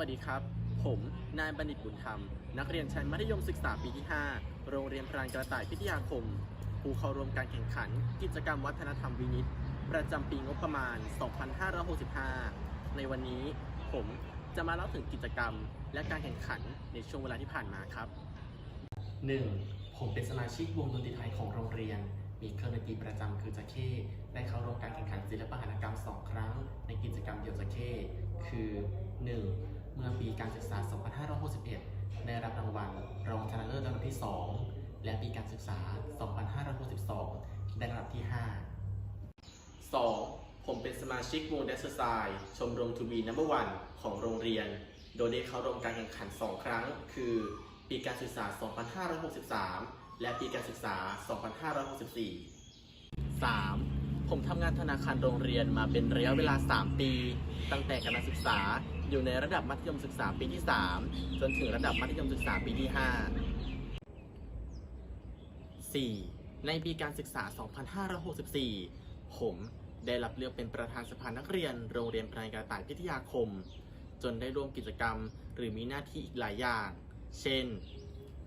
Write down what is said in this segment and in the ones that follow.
วัสดีครับ ผมนายบัณฑิตบุญธรรม นักเรียนชั้นมัธยมศึกษาปีที่ 5 โรงเรียนพรานกระต่ายพิทยาคม ผู้เข้าร่วมการแข่งขัน กิจกรรมวัฒนธรรมวินิต ประจำปีงบประมาณ 2565 ในวันนี้ผมจะมาเล่าถึงกิจกรรม และการแข่งขันในช่วงเวลาที่ผ่านมาครับ 1. ผมเป็นสมาชิกวงดนตรีไทยของโรงเรียน มีเครื่องดนตรีประจำคือจะเข้ได้เข้าร่วมการแข่งขันศิลปหัตถกรรม 2 ครั้ง ในกิจกรรมเดี่ยวจะเข้คือ 1. เมื่อปีการศึกษา 2561 ได้รับรางวัลรองชนะเลิศระดับที่ 2 และปีการศึกษา 2562 ได้ระดับที่ 5 2. ผมเป็นสมาชิกวงเดสไซน์ชมรมทูบีนัมเบอร์วันของโรงเรียน โดยได้เข้าร่วมการแข่งขัน 2 ครั้ง คือ ปีการศึกษา 2563 และปีการศึกษา 2564 3. ผมทำงานธนาคารโรงเรียนมาเป็นระยะเวลา 3 ปี ตั้งแต่กำลังศึกษา อยู่ในระดับมัธยมศึกษาปีที่ 3 จนถึงระดับมัธยมศึกษาปีที่ 5 4. ในปีการศึกษา 2564 ผมได้รับเลือกเป็นประธานสภานักเรียน โรงเรียนพรานกระต่ายพิทยาคม จนได้ร่วมกิจกรรม หรือมีหน้าที่อีกหลายอย่าง เช่น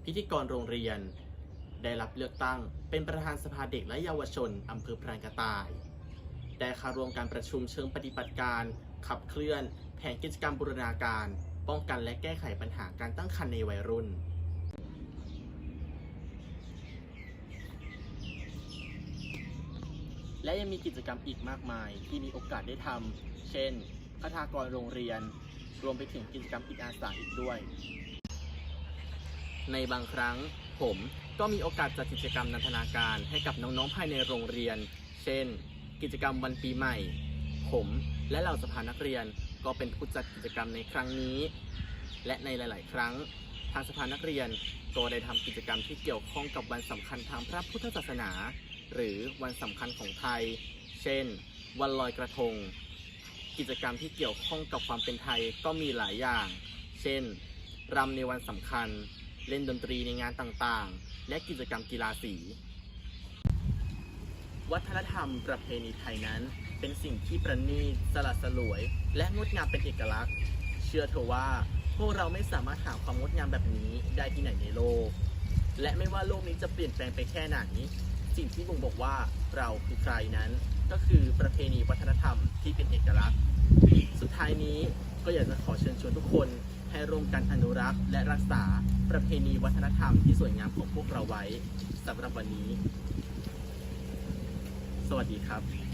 พิธีกรโรงเรียน ได้รับเลือกตั้งเป็นประธานสภาเด็กและเยาวชนอำเภอพรานกระต่าย ได้เข้าร่วมการประชุมเชิงปฏิบัติการ ขับเคลื่อน แผนกิจกรรมบูรณาการ ป้องกันและแก้ไขปัญหาการตั้งครรภ์ในวัยรุ่นและยังมีกิจกรรมอีกมากมายที่มีโอกาสได้ทำ เช่นคทากรโรงเรียน รวมไปถึงกิจกรรมอีกอาสาอีกด้วย ในบางครั้ง ผมก็มีโอกาสจัดกิจกรรมนันทนาการให้กับน้องๆภายในโรงเรียน เช่น กิจกรรมวันปีใหม่ ผมและเหล่าสภานักเรียนก็เป็นผู้จัดกิจกรรมในครั้งนี้ และในหลาย ๆ ครั้ง ทางสภานักเรียนก็ได้ทำกิจกรรมที่เกี่ยวข้องกับวันสำคัญทางพระพุทธศาสนา หรือวันสำคัญของไทย เช่น วันลอยกระทง กิจกรรมที่เกี่ยวข้องกับความเป็นไทยก็มีหลายอย่าง เช่นรำในวันสำคัญ เล่นดนตรีในงานต่าง ๆ และกิจกรรมกีฬาสี วัฒนธรรมประเพณีไทยนั้น เป็นสิ่งที่ประณีตสลัดสลวย และงดงามเป็นเอกลักษณ์ เชื่อเถอะว่า พวกเราไม่สามารถหาความงดงามแบบนี้ได้ที่ไหนในโลก และไม่ว่าโลกนี้จะเปลี่ยนแปลงไปแค่ไหน สิ่งที่บ่งบอกว่าเราคือใครนั้น ก็คือประเพณีวัฒนธรรมที่เป็นเอกลักษณ์ สุดท้ายนี้ก็อยากจะขอเชิญชวนทุกคนให้ร่วมกันอนุรักษ์ และรักษาประเพณีวัฒนธรรมที่สวยงามของพวกเราไว้สำหรับวันนี้ สวัสดีครับ